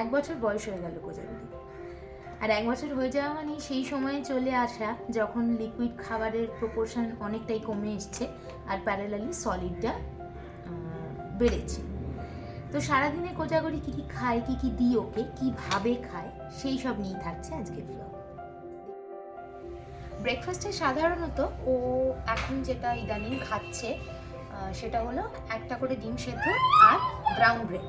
এক বছর বয়স হয়ে গেল কোজাগরি আর এক বছর হয়ে যাওয়া মানে সেই সময়ে চলে আসা যখন লিকুইড খাবারের প্রপোর্শন অনেকটাই কমে এসছে আর প্যারালালি সলিডটা বেড়েছে। তো সারাদিনে কোজাগরি কী কী খায়, কী কী দিই ওকে, কীভাবে খায়, সেই সব নিয়েই থাকছে আজকে ব্লগ ব্রেকফাস্টে সাধারণত ও এখন যেটা ইদানিং খাচ্ছে সেটা হলো একটা করে ডিম সেদ্ধ আর brown bread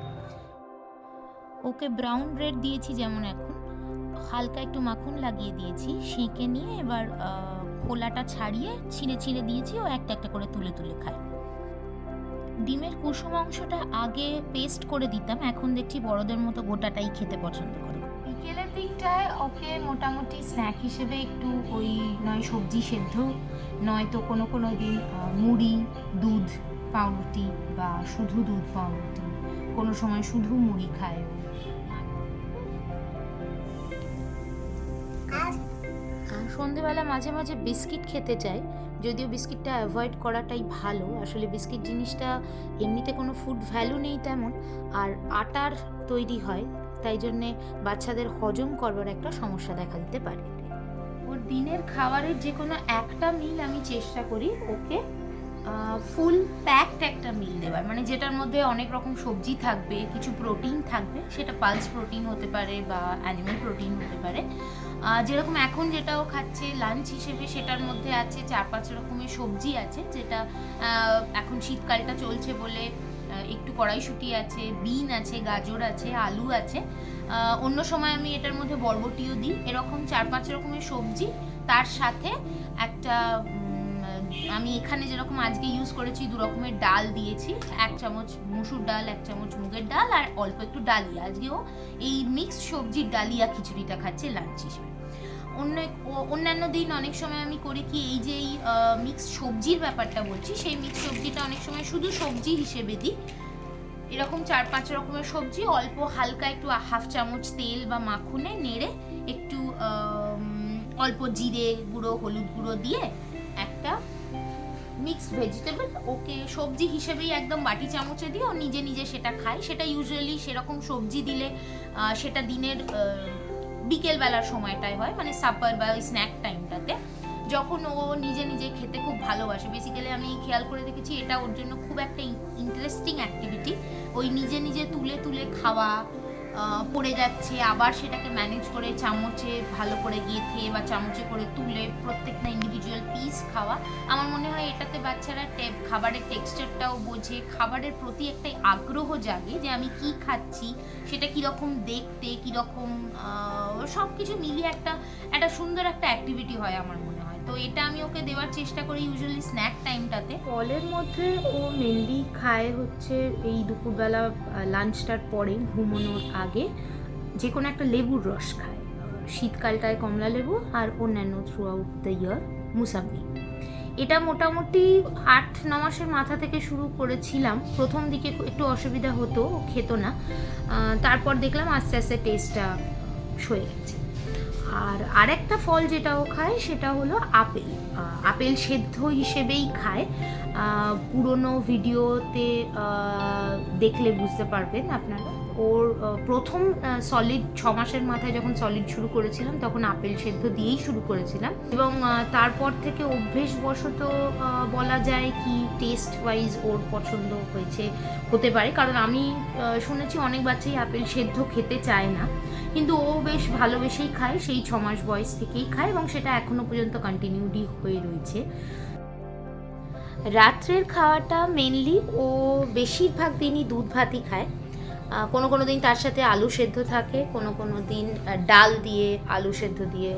okay brown bread দিয়েছি যেমন এখন। হালকা একটু মাখন লাগিয়ে দিয়েছি, সেঁকে নিয়ে এবার খোলাটা ছাড়িয়ে ছিঁড়ে ছিঁড়ে দিয়েছি, ও একটা একটা করে তুলে তুলে খায়। ডিমের কুসুম অংশটা আগে পেস্ট করে দিতাম, এখন দেখছি বড়দের মতো গোটাটাই খেতে পছন্দ করে। বিকেলের দিকটায় ওকে মোটামুটি স্ন্যাক হিসেবে একটু ওই নয় সবজি সেদ্ধ, নয়তো কোনো কোনো দিন মুড়ি, দুধ, পাউরুটি বা শুধু দুধ, পাউরুটি, কোনো সময় শুধু মুড়ি খায়। সন্ধেবেলা মাঝে মাঝে বিস্কিট খেতে চাই, যদিও বিস্কিটটা অ্যাভয়েড করাটাই ভালো। আসলে বিস্কিট জিনিসটা এমনিতে কোনো ফুড ভ্যালু নেই তেমন, আর আটার তৈরি হয়, তাই জন্যে বাচ্চাদের হজম করবার একটা সমস্যা দেখা দিতে পারে। ওর দিনের খাবারের যে কোনো একটা মিল আমি চেষ্টা করি, ওকে ফুল প্যাকড একটা মিল দেওয়ার মানে যেটার মধ্যে অনেক রকম সবজি থাকবে, কিছু প্রোটিন থাকবে, সেটা পালস প্রোটিন হতে পারে বা অ্যানিমাল প্রোটিন হতে পারে। যেরকম এখন যেটা ও খাচ্ছে লাঞ্চ হিসেবে সেটার মধ্যে আছে চার পাঁচ রকমের সবজি আছে, যেটা এখন শীতকালটা চলছে বলে একটু কড়াইশুটি আছে, বিন আছে, গাজর আছে, আলু আছে। অন্য সময় আমি এটার মধ্যে বরবটিও দিই। এরকম চার পাঁচ রকমের সবজি। তার সাথে একটা আমি এখানে যেরকম আজকে ইউজ করেছি দু রকমের ডাল দিয়েছি। এক চামচ মুসুর ডাল, এক চামচ মুগের ডাল, আর অল্প একটু ডালিয়া। আজকেও এই মিক্সড সবজির ডালিয়া খিচুড়িটা খাচ্ছে লাঞ্চ হিসেবে। অন্য অন্যান্য দিন অনেক সময় আমি করি কি, এই যে এই মিক্সড সবজির ব্যাপারটা বলছি, সেই মিক্সড সবজিটা অনেক সময় শুধু সবজি হিসেবে দিই। এরকম চার পাঁচ রকমের সবজি, অল্প হালকা একটু হাফ চামচ তেল বা মাখুনে নেড়ে একটু অল্প জিরে গুঁড়ো, হলুদ গুঁড়ো দিয়ে একটা মিক্সড ভেজিটেবল ওকে সবজি হিসেবেই একদম বাটি চামচে দিয়ে ও নিজে নিজে সেটা খায়। সেটা ইউজুয়ালি সেরকম সবজি দিলে সেটা দিনের বিকেলবেলার সময়টায় হয় মানে সাপার বা ওই স্ন্যাক টাইমটাতে যখন ও নিজে নিজে খেতে খুব ভালোবাসে। বেসিক্যালি আমি খেয়াল করে দেখেছি, এটা ওর জন্য খুব একটা ইন্টারেস্টিং অ্যাক্টিভিটি ওই নিজে নিজে তুলে তুলে খাওয়া পড়ে যাচ্ছে, আবার সেটাকে ম্যানেজ করে চামচে ভালো করে গেঁথে বা চামচে করে তুলে প্রত্যেকটা ইন্ডিভিজুয়াল পিস খাওয়া। আমার মনে হয় এটাতে বাচ্চারা খাবারের টেক্সচারটাও বোঝে, খাবারের প্রতি একটা আগ্রহ জাগে যে আমি কি খাচ্ছি, সেটা কীরকম দেখতে, কীরকম সব কিছু মিলিয়ে একটা একটা সুন্দর একটা অ্যাক্টিভিটি হয় আমার মনে হয়। তো এটা আমি ওকে দেওয়ার চেষ্টা করি ইউজুয়ালি স্ন্যাক টাইমটাতে ফলের মধ্যে ও মেনলি খায় হচ্ছে এই দুপুরবেলা লাঞ্চটার পরে ঘুমানোর আগে যে কোনো একটা লেবুর রস খায়। শীতকালটায় কমলা লেবু আর অন্যান্য throughout the year mosambi. এটা মোটামুটি আট, ন মাসের মাথা থেকে শুরু করেছিলাম। প্রথম দিকে একটু অসুবিধা হতো খেত না। তারপর দেখলাম আস্তে আস্তে টেস্টটা সয়ে গেছে। আর আরেকটা ফল যেটা ও খায় সেটা হলো আপেল। আপেল সেদ্ধ হিসেবেই খায়। পুরনো ভিডিওতে দেখলে বুঝতে পারবেন আপনারা। ওর প্রথম সলিড ছ মাসের মাথায় যখন সলিড শুরু করেছিলাম, তখন আপেল সেদ্ধ দিয়েই শুরু করেছিলাম। এবং তারপর থেকে অভ্যেসবশত বলা যায় কি টেস্ট ওয়াইজ ওর পছন্দ হয়েছে, হতে পারে। কারণ আমি শুনেছি অনেক বাচ্চাই আপেল সেদ্ধ খেতে চায় না। কিন্তু ও বেশ ভালোবেসেই খায়, সেই ছ মাস বয়স থেকেই খায় এবং সেটা এখনও পর্যন্ত কন্টিনিউডি হয়ে রয়েছে। রাত্রের খাওয়াটা মেনলি ও বেশিরভাগ দিনই দুধ ভাতই খায়। কোনো কোনো দিন তার সাথে আলু সেদ্ধ থাকে কোনো কোনো দিন ডাল দিয়ে আলু সেদ্ধ দিয়ে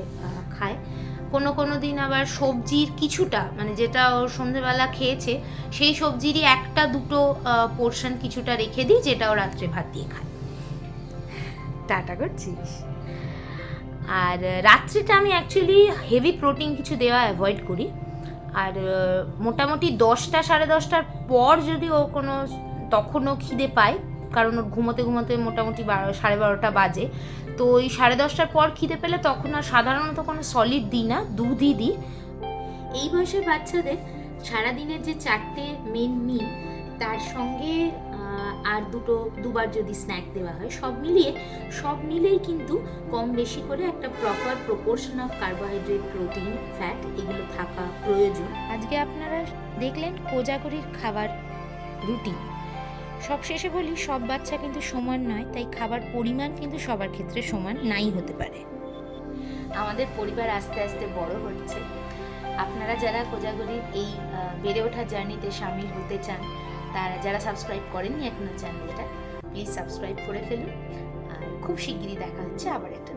খায়। কোনো কোনো দিন আবার সবজির কিছুটা মানে যেটা ও সন্ধেবেলা খেয়েছে সেই সবজিরই একটা দুটো পোর্শন কিছুটা রেখে দিই যেটা ও রাত্রে ভাত দিয়ে খায়। টাটা করছিস। আর রাত্রিটা আমি অ্যাকচুয়ালি হেভি প্রোটিন কিছু দেওয়া অ্যাভয়েড করি। আর মোটামুটি দশটা, সাড়ে দশটার পর যদি ও কোনো তখনও খিদে পায়, কারণ ওর ঘুমোতে ঘুমোতে মোটামুটি বারো, সাড়ে বারোটা বাজে। তো ওই সাড়ে দশটার পর খিদে পেলে তখন আর সাধারণত কোনো সলিড দিই না, দুধই দিই। এই বয়সের বাচ্চাদের সারাদিনের যে চারটে মেন মিল তার সঙ্গে আর দুটো, দুবার যদি স্ন্যাক দেওয়া হয়, সব মিলিয়ে, সব মিলেই কিন্তু কম বেশি করে একটা proper proportion of carbohydrate protein fat এগুলো থাকা প্রয়োজন। আজকে আপনারা দেখলেন কোজাগরির খাবার রুটিন। সব শেষে বলি, সব বাচ্চা কিন্তু সমান নয়, তাই খাবার পরিমাণ কিন্তু সবার ক্ষেত্রে সমান নাই হতে পারে। আমাদের পরিবার আস্তে আস্তে বড় হচ্ছে। আপনারা যারা কোজাগরির এই বেড়ে ওঠার জার্নিতে সামিল হতে চান তারা যারা সাবস্ক্রাইব করেননি এখনও চ্যানেলটা প্লিজ সাবস্ক্রাইব করে ফেলুন। আর খুব শিগগিরই দেখা হচ্ছে আবার একটা